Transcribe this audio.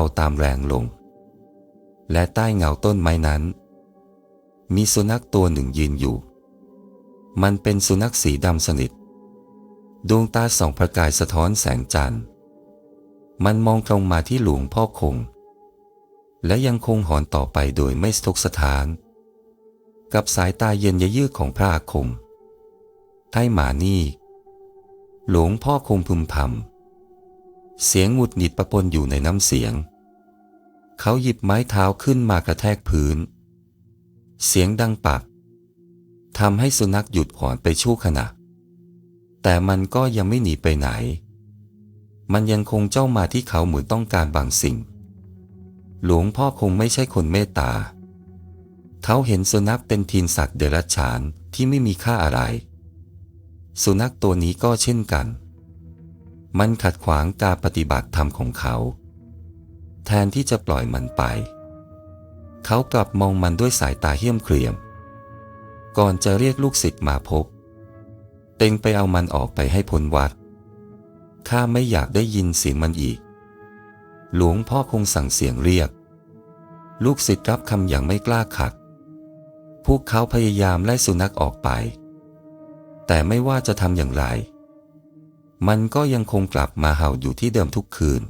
เอาตามแรงลงและใต้เงาต้นไม้นั้น มีสุนัขตัวหนึ่งยืนอยู่ มันเป็นสุนัขสีดำสนิท ดวงตาส่องประกายสะท้อนแสงจันทร์ มันมองตรงมาที่หลวงพ่อคง และยังคงหอนต่อไปโดยไม่สะทกสะท้าน กับสายตาเย็นยะยืดของพระอาคมไทหมานี่ หลวงพ่อคงพึมพำเสียงหงุดหงิดประปนอยู่ในน้ำเสียง เขาหยิบไม้เท้าขึ้นมากระแทกพื้น เสียงดังปักทำให้สุนัขหยุดหอนไปชั่วขณะ แต่มันก็ยังไม่หนีไปไหน มันยังคงเจ้องมาที่เขาเหมือนต้องการบางสิ่ง หลวงพ่อคงไม่ใช่คนเมตตา เขาเห็นสุนัขเป็นทีนสัตว์เดรัจฉานที่ไม่มีค่าอะไร สุนัขตัวนี้ก็เช่นกัน มันขัดขวางการปฏิบัติธรรมของเขา แทนที่จะปล่อยมันไป เขากลับมองมันด้วยสายตาเหี้ยมเกรียม ก่อนจะเรียกลูกศิษย์มาพบ เต็งไปเอามันออกไปให้พ้นวัด ข้าไม่อยากได้ยินเสียงมันอีก หลวงพ่อคงสั่งเสียงเรียก ลูกศิษย์รับคำอย่างไม่กล้าขัด พวกเขาพยายามไล่สุนัขออกไป แต่ไม่ว่าจะทำอย่างไร มันก็ยังคงกลับมาเห่าอยู่ที่เดิมทุกคืน